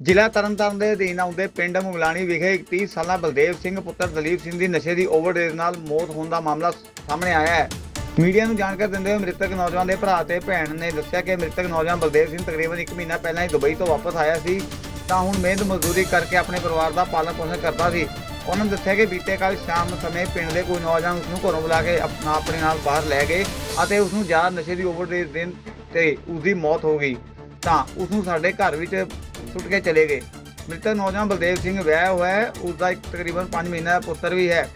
ਜ਼ਿਲ੍ਹਾ ਤਰਨਤਾਰਨ ਦੇ ਅਧੀਨ ਆਉਂਦੇ ਪਿੰਡ ਮੁਗਲਾਣੀ ਵਿਖੇ ਇੱਕ 30 ਸਾਲਾ ਬਲਦੇਵ ਸਿੰਘ ਪੁੱਤਰ ਦਲੀਪ ਸਿੰਘ ਦੀ ਨਸ਼ੇ ਦੀ ਓਵਰਡੋਜ਼ ਨਾਲ ਮੌਤ ਹੋਣ ਦਾ ਮਾਮਲਾ ਸਾਹਮਣੇ ਆਇਆ ਹੈ। ਮੀਡੀਆ ਨੂੰ ਜਾਣਕਾਰੀ ਦਿੰਦੇ ਹੋਏ ਮ੍ਰਿਤਕ ਨੌਜਵਾਨ ਦੇ ਭਰਾ ਤੇ ਭੈਣ ਨੇ ਦੱਸਿਆ ਕਿ ਮ੍ਰਿਤਕ ਨੌਜਵਾਨ ਬਲਦੇਵ ਸਿੰਘ ਤਕਰੀਬਨ 1 ਮਹੀਨਾ ਪਹਿਲਾਂ ਹੀ ਦੁਬਈ ਤੋਂ ਵਾਪਸ ਆਇਆ ਸੀ। ਤਾਂ ਹੁਣ ਮਿਹਨਤ ਮਜ਼ਦੂਰੀ ਕਰਕੇ ਆਪਣੇ ਪਰਿਵਾਰ ਦਾ ਪਾਲਣ ਪੋਸ਼ਣ ਕਰਦਾ ਸੀ। ਉਹਨਾਂ ਨੇ ਦੱਸਿਆ ਕਿ ਬੀਤੇ ਕੱਲ ਸ਼ਾਮ ਸਮੇਂ ਪਿੰਡ ਦੇ ਕੋਈ ਨੌਜਵਾਨ ਉਸ ਨੂੰ ਘਰੋਂ ਬੁਲਾ ਕੇ ਆਪਣਾ ਆਪਣੇ ਨਾਲ ਬਾਹਰ ਲੈ ਗਏ ਅਤੇ ਉਸ ਨੂੰ ਜ਼ਿਆਦਾ ਨਸ਼ੇ ਦੀ ਓਵਰਡੋਜ਼ ਦੇਣ ਤੇ ਉਸ ਦੀ ਮੌਤ ਹੋ ਗਈ। ਤਾਂ ਉਸ ਨੂੰ ਸਾਡੇ ਘਰ ਵਿੱਚ ਸੁੱਟ ਕੇ ਚਲੇ ਗਏ। ਮ੍ਰਿਤਕ ਨੌਜਵਾਨ ਬਲਦੇਵ ਸਿੰਘ ਵਿਆਹਿਆ ਹੋਇਆ ਹੈ ਉਸ ਦਾ ਇੱਕ ਤਕਰੀਬਨ 5 ਮਹੀਨਾ ਦਾ ਪੁੱਤਰ ਵੀ ਹੈ।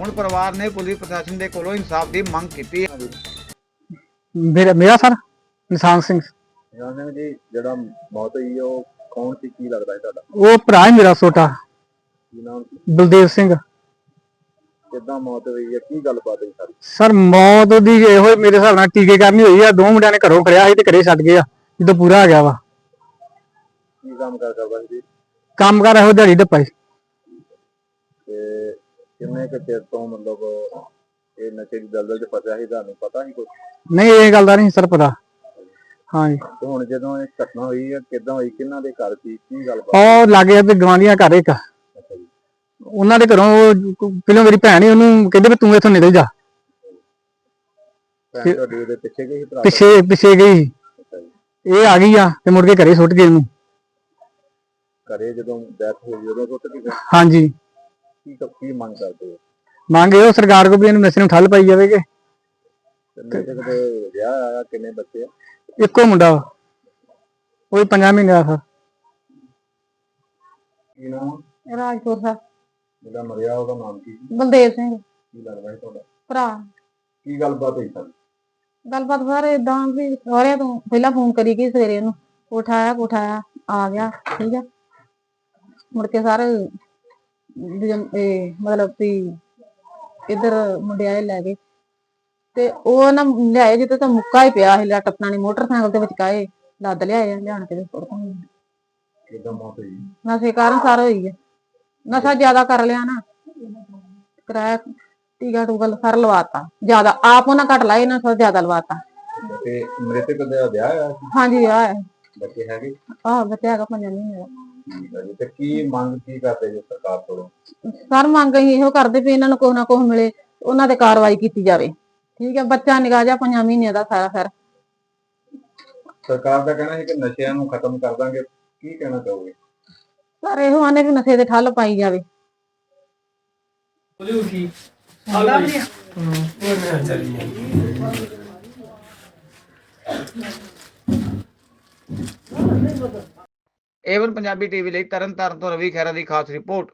ਹੁਣ ਪਰਿਵਾਰ ਨੇ ਪੁਲਿਸ ਪ੍ਰਸ਼ਾਸਨ ਦੇ ਕੋਲੋਂ ਇਨਸਾਫ ਦੀ ਮੰਗ ਕੀਤੀ ਹੈ। ਮੇਰਾ ਮੇਰਾ ਸਰ ਨਿਸ਼ਾਨ ਸਿੰਘ। ਜਾਨਣ ਜੀ ਜਿਹੜਾ ਮੌਤ ਹੋਈ ਹੈ, ਉਹ ਕੌਣ ਸੀ? ਕੀ ਲੱਗਦਾ ਹੈ ਤੁਹਾਡਾ? ਉਹ ਭਰਾ ਹੈ ਮੇਰਾ ਛੋਟਾ। ਕੀ ਨਾਮ ਸੀ? ਬਲਦੇਵ ਸਿੰਘ। ਕਿੱਦਾਂ ਮੌਤ ਹੋਈ ਹੈ? ਕੀ ਗੱਲਬਾਤ ਹੋਈ ਸਾਰੀ? ਸਰ ਮੌਤ ਦੀ ਇਹੋ ਹੀ ਮੇਰੇ ਹਿਸਾਬ ਨਾਲ ਟੀਕੇ ਕਰਨੀ ਹੋਈ ਆ। ਦੋ ਮੁੰਡਿਆਂ ਨੇ ਘਰੋਂ ਕਰਿਆ ਸੀ ਤੇ ਘਰੇ ਛੱਡ ਗਏ ਆ ਜਦੋਂ ਪੂਰਾ ਆ ਗਿਆ ਵਾ। ਕੰਮ ਕਰ ਕਰਦਾ ਸੀ? ਕੰਮ ਕਰ ਇਹੋ ਦਿਹਾੜੀ ਡੱਪਾ ਸੀ। ਤੇ ਕਿੰਨੇ ਕੁ ਚਿਰ ਤੋਂ ਮਤਲਬ ਇਹ ਨਸ਼ੇ ਦੀ ਦਲਦਲ 'ਚ ਫਸਿਆ ਸੀ ਤੁਹਾਨੂੰ ਪਤਾ ਨਹੀਂ ਕੁਝ ਨਹੀਂ ਇਹ ਗੱਲ ਦਾ ਨਹੀਂ ਸਰ ਪਤਾ। ਹਾਂਜੀ। ਤੇ ਹੁਣ ਜਦੋਂ ਇਹ ਘਟਨਾ ਹੋਈ ਹੈ ਕਿੱਦਾਂ ਹੋਈ? ਕਿਹਨਾਂ ਦੇ ਘਰ ਸੀ? ਕੀ ਗੱਲਬਾਤ ਉਹ ਲਾਗੇ ਤੇ ਗਵਾਂਢੀਆਂ ਘਰ ਇੱਕ। ਅੱਛਾ ਜੀ। ਉਹਨਾਂ ਦੇ ਘਰੋਂ ਉਹ ਪਹਿਲਾਂ ਮੇਰੀ ਭੈਣ ਉਹਨੂੰ ਕਹਿੰਦੇ ਵੀ ਤੂੰ ਇੱਥੋਂ ਨਿਕਲ ਜਾ। ਭੈਣ ਤੁਹਾਡੀ ਉਹਦੇ ਪਿੱਛੇ ਗਈ ਭਰਾ ਪਿੱਛੇ ਗਈ ਇਹ ਆ ਗਈ ਆ ਤੇ ਮੁੜ ਕੇ ਘਰੇ ਸੁੱਟ ਗਏ ਉਹਨੂੰ। ਘਰੇ ਜਦੋਂ ਡੈਥ ਹੋਈ ਉਦੋਂ ਟੁੱਟ ਗਈ ਹਾਂਜੀ। ਕੀ ਕੀ ਮੰਗ ਕਰਦੇ ਹੋ? ਮੰਗ ਇਹੋ ਸਰਕਾਰ ਕੋਲ ਵੀ ਇਹਨੂੰ ਨਸ਼ੇ ਨੂੰ ਠੱਲ ਪਾਈ ਜਾਵੇ ਕਿ ਤੇ ਮੇਰੇ ਕੋਲ ਵਿਆਹ ਆਇਆ ਕਿੰਨੇ ਬੱਚੇ ਆ? ਇੱਕੋ ਮੁੰਡਾ ਵਾ। ਉਹ ਵੀ ਪੰਜਾਂ ਮਹੀਨੇ ਦਾ। ਸਰ ਕੀ ਨਾਮ ਰਾਜਪੁਰ ਦਾ। ਜਿਹੜਾ ਮਰਿਆ ਉਹਦਾ ਨਾਮ ਕੀ ਸੀ? ਬਲਦੇਵ ਸਿੰਘ। ਕੀ ਲੱਗਦਾ ਹੈ ਤੁਹਾਡਾ? ਭਰਾ। ਕੀ ਗੱਲਬਾਤ ਹੋਈ ਸਾਰੀ? ਗੱਲਬਾਤ ਸਰ ਇਦਾਂ ਵੀ ਸਹੁਰਿਆਂ ਤੋਂ ਪਹਿਲਾਂ ਫੋਨ ਕਰੀ ਗਈ ਸਵੇਰੇ ਉਹਨੂੰ ਉਠਾਇਆ ਉਠਾਇਆ ਆ ਗਿਆ ਠੀਕ ਆ। ਮੁੜ ਕੇ ਸਰ ਇਹ ਮਤਲਬ ਵੀ ਇਧਰ ਮੁੰਡੇ ਆਏ ਲੈ ਗਏ। ਤੇ ਉਹ ਨਾ ਲਿਆਏ ਜਿੱਤੇ ਤਾਂ ਮੁੱਕਾ ਹੀ ਪਿਆ ਸੀ ਲੱਟ ਆਪਣਾ ਮੋਟਰਸਾਈਕਲ ਦੇ ਵਿੱਚ ਕਾਏ ਲੱਦ ਲਿਆਏ ਆ, ਲਿਆਣ ਕੇ ਸੁੱਟ। ਕਿੱਦਾਂ ਮੌਤ ਹੋਈ? ਨਸ਼ੇ ਕਾਰਨ ਸਾਰ ਹੋਈ ਹੈ ਨਸ਼ਾ ਜ਼ਿਆਦਾ ਕਰ ਲਿਆ ਨਾ ਕਿਰਾਇਆ ਟੀਕਾ ਟੂਕਾ ਸਾਰ ਲਵਾਤਾ ਜ਼ਿਆਦਾ ਆਪ ਉਹਨਾਂ ਘੱਟ ਲਾਏ ਨਾ ਸਰ ਜ਼ਿਆਦਾ ਲਵਾਤਾ। ਤੇ ਮ੍ਰਿਤਕ ਦਾ ਵਿਆਹ ਸੀ? ਹਾਂਜੀ ਆ ਹੈ ਬੱਚੇ ਹੈਗੇ? ਆਹ ਬੱਚਾ ਹੈਗਾ ਪੰਜਾਂ ਮਹੀਨੇ ਦਾ। ਠੀਕ ਹੈ ਜੀ ਤੇ ਕੀ ਮੰਗ ਕੀ ਕਰਦੇ ਜੀ ਸਰਕਾਰ ਕੋਲੋਂ? ਸਰ ਮੰਗ ਅਸੀਂ ਇਹੋ ਕਰਦੇ ਵੀ ਇਹਨਾਂ ਨੂੰ ਕੁਛ ਨਾ ਕੁਛ ਮਿਲੇ ਉਹਨਾਂ ਤੇ ਕਾਰਵਾਈ ਕੀਤੀ ਜਾਵੇ। ਠੀਕ ਹੈ ਬੱਚਾ ਨਿਗਾਹ ਜਾ ਪੰਜਾਂ ਮਹੀਨਿਆਂ ਦਾ ਸਾਰਾ ਫਿਰ ਸਰਕਾਰ ਦਾ ਕਹਿਣਾ ਹੈ ਕਿ ਨਸ਼ਿਆਂ ਨੂੰ ਖਤਮ ਕਰ ਦਾਂਗੇ ਕੀ ਕਹਿਣਾ ਚਾਹੋਗੇ? ਸਰ ਇਹੋ ਆਨੇ ਵੀ ਨਸ਼ੇ ਤੇ ਠੱਲ ਪਾਈ ਜਾਵੇ। ਏਵਨ ਪੰਜਾਬੀ ਟੀਵੀ ਲਈ ਤਰਨਤਾਰਨ ਤੋਂ ਰਵੀ ਖਹਿਰਾ ਦੀ ਖਾਸ ਰਿਪੋਰਟ।